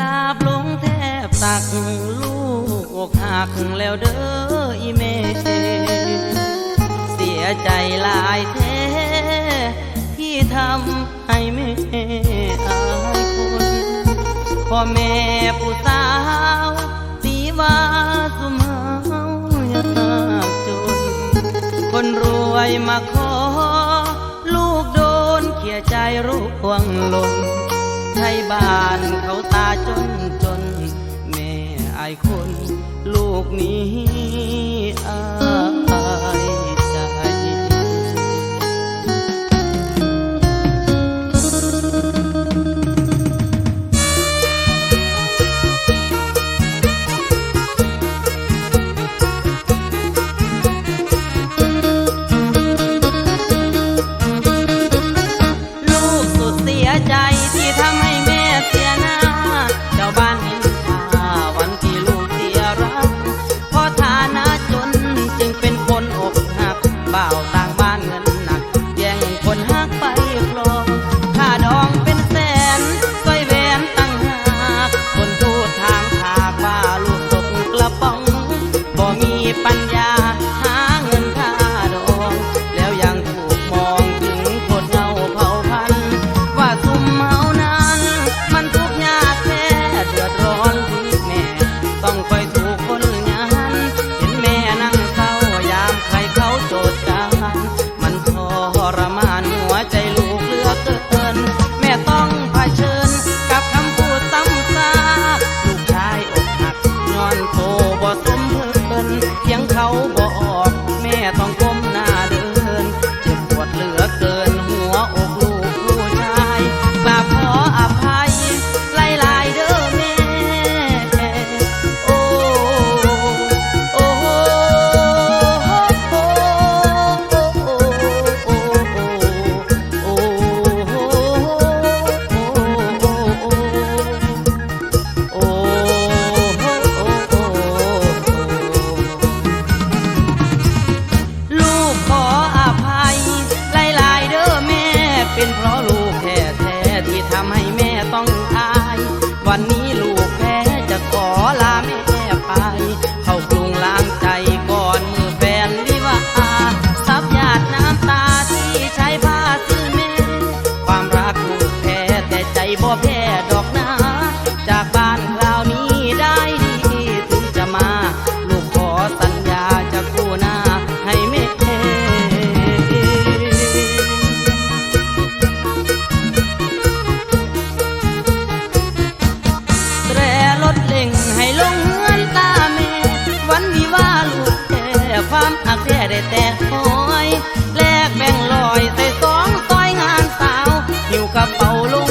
ลาบลงแทบตักลูกอกหักแล้วเด้ออีเมเเสียใจหลายแท้ที่ทำให้แม่อายคนพ่อแม่ผู้สาวตีว่าสุมาเฮายากจน คนรวยมาขอ ลูกโดนเขี่ยใจรู้ควงหล่น บ้านเขาตาจนจน แม่อายคน ลูกนี้อายใจลูกสุดเสียใจ บ่แพ้ดอกนาจากบ้านคราวนี้ได้ดีถึงจะมา ลูกขอสัญญาจะกู้หน้าให้แม่แตรรถเล่งให้ลงเงินตาแม่ วันวิวาลูกแท่ความอักแท่ได้แต่คอยแลกแบ่งลอยใส่สองซอยงานสาวหิวกระเป๋าลุง